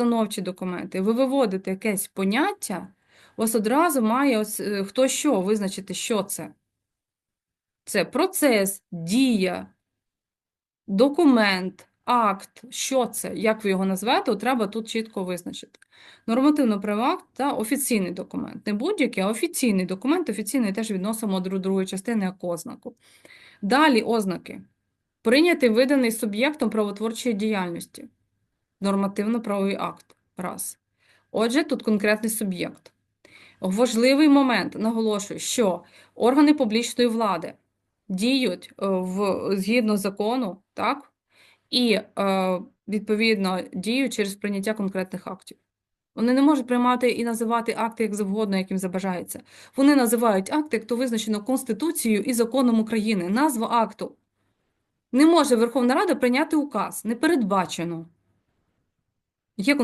установчі документи, ви виводите якесь поняття, у вас одразу має ось, е, хто що визначити, що це. Це процес, дія, документ, акт, що це, як ви його назвете, треба тут чітко визначити. Нормативно-правовий акт та офіційний документ. Не будь-який, а офіційний документ. Офіційний теж відносимо до другої частини як ознаку. Далі ознаки. Прийнятий виданий суб'єктом правотворчої діяльності. Нормативно-правовий акт. Раз. Отже, тут конкретний суб'єкт. Важливий момент, наголошую, що органи публічної влади діють е, в, згідно закону, так? І, е, відповідно, діють через прийняття конкретних актів. Вони не можуть приймати і називати акти як завгодно, як їм забажається. Вони називають акти, як то визначено Конституцією і законом України. Назва акту. Не може Верховна Рада прийняти указ, не передбачено. Є